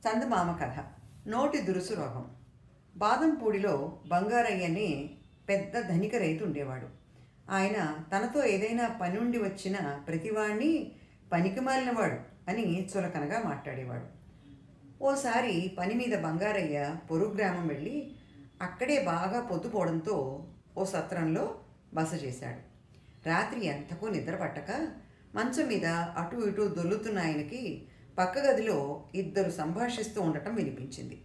చందమామ కథ. నోటి దురుసు రోగం. బాదంపూడిలో బంగారయ్యని పెద్ద ధనిక రైతు ఉండేవాడు. ఆయన తనతో ఏదైనా పని ఉండి వచ్చిన ప్రతివాణ్ణి పనికి మాలినవాడు అని చులకనగా మాట్లాడేవాడు. ఓసారి పని మీద బంగారయ్య పొరుగు గ్రామం వెళ్ళి అక్కడే బాగా పొద్దుపోవడంతో ఓ సత్రంలో బస చేశాడు. రాత్రి ఎంతకో నిద్ర పట్టక మంచం మీద అటు ఇటు దొల్లుతున్న ఆయనకి పక్క గదిలో ఇద్దరు సంభాషిస్తూ ఉండటం వినిపించింది.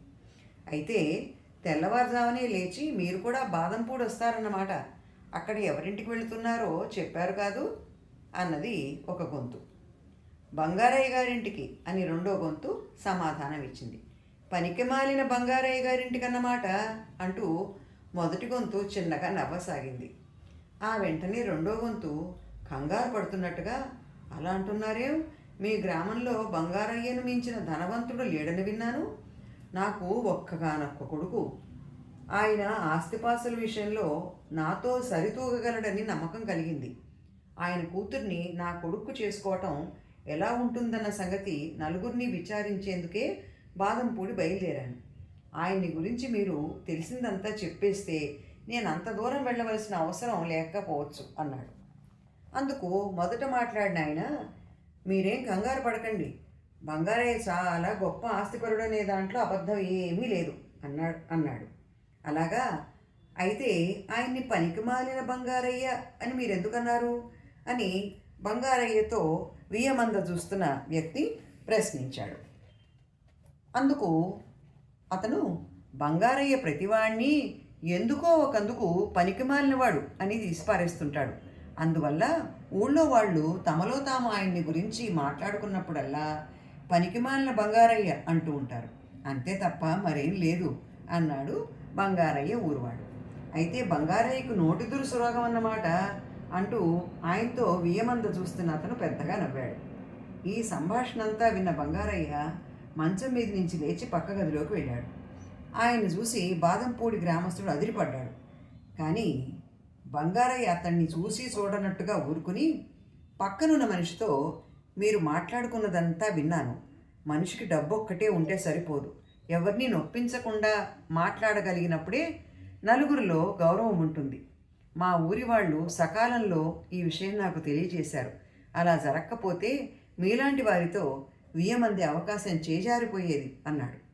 అయితే తెల్లవారుజామునే లేచి మీరు కూడా బాదంపూడి వస్తారన్నమాట. అక్కడ ఎవరింటికి వెళుతున్నారో చెప్పారు కాదు? అన్నది ఒక గొంతు. బంగారయ్య గారింటికి అని రెండో గొంతు సమాధానం ఇచ్చింది. పనికి మాలిన బంగారయ్య గారింటికి అన్నమాట అంటూ మొదటి గొంతు చిన్నగా నవ్వసాగింది. ఆ వెంటనే రెండో గొంతు కంగారు పడుతున్నట్టుగా అలా అంటున్నారేం? మీ గ్రామంలో బంగారయ్యను మించిన ధనవంతుడు లేడని విన్నాను. నాకు ఒక్కగానొక్క కొడుకు. ఆయన ఆస్తిపాస్తుల విషయంలో నాతో సరితూగగలడని నమ్మకం కలిగింది. ఆయన కూతుర్ని నా కొడుకు చేసుకోవటం ఎలా ఉంటుందన్న సంగతి నలుగురిని విచారించేందుకే బాదంపూడి బయలుదేరాను. ఆయన్ని గురించి మీరు తెలిసిందంతా చెప్పేస్తే నేను అంత దూరం వెళ్ళవలసిన అవసరం లేకపోవచ్చు అన్నాడు. అందుకు మొదట మాట్లాడిన ఆయన మీరేం కంగారు పడకండి. బంగారయ్య చాలా గొప్ప ఆస్తిపరుడనే దాంట్లో అబద్ధం ఏమీ లేదు అన్నాడు అన్నాడు. అలాగా? అయితే ఆయన్ని పనికి మాలిన బంగారయ్య అని మీరెందుకన్నారు? అని బంగారయ్యతో వియ్యమంద చూస్తున్న వ్యక్తి ప్రశ్నించాడు. అందుకు అతను బంగారయ్య ప్రతివాణ్ణి ఎందుకో ఒకందుకు పనికిమాలినవాడు అని తీసిపారేస్తుంటాడు. అందువల్ల ఊళ్ళో వాళ్ళు తమలో తాము ఆయన్ని గురించి మాట్లాడుకున్నప్పుడల్లా పనికిమాలిన బంగారయ్య అంటూ ఉంటారు. అంతే తప్ప మరేం లేదు అన్నాడు బంగారయ్య ఊరువాడు. అయితే బంగారయ్యకు నోటి దురుసు రోగం అన్నమాట అంటూ ఆయనతో వియమంద చూస్తున్న అతను పెద్దగా నవ్వాడు. ఈ సంభాషణ అంతా విన్న బంగారయ్య మంచం మీద నుంచి లేచి పక్క గదిలోకి వెళ్ళాడు. ఆయన చూసి బాదంపూడి గ్రామస్తుడు అదిరిపడ్డాడు. కానీ బంగారయ్య అతన్ని చూసి చూడనట్టుగా ఊరుకుని పక్కనున్న మనిషితో మీరు మాట్లాడుకున్నదంతా విన్నాను. మనిషికి డబ్బు ఒక్కటే ఉంటే సరిపోదు. ఎవరిని నొప్పించకుండా మాట్లాడగలిగినప్పుడే నలుగురిలో గౌరవం ఉంటుంది. మా ఊరి వాళ్ళు సకాలంలో ఈ విషయం నాకు తెలియజేశారు. అలా జరగకపోతే మీలాంటి వారితో వియ్యమంది అవకాశం చేజారిపోయేది అన్నాడు.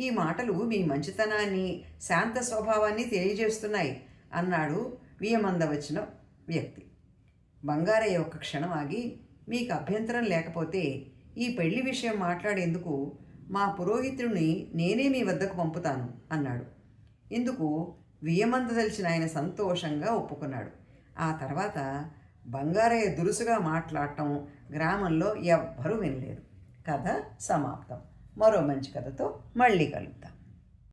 ఈ మాటలు మీ మంచితనాన్ని శాంత స్వభావాన్ని తెలియజేస్తున్నాయి అన్నాడు వియమంద వచ్చిన వ్యక్తి. బంగారయ్య ఒక క్షణం ఆగి మీకు అభ్యంతరం లేకపోతే ఈ పెళ్ళి విషయం మాట్లాడేందుకు మా పురోహితుడిని నేనే మీ వద్దకు పంపుతాను అన్నాడు. ఇందుకు వియమందదలిచిన ఆయన సంతోషంగా ఒప్పుకున్నాడు. ఆ తర్వాత బంగారయ్య దురుసుగా మాట్లాడటం గ్రామంలో ఎవ్వరూ వినలేదు. కథ సమాప్తం. మరో మంచి కథతో మళ్ళీ కలుద్దాం.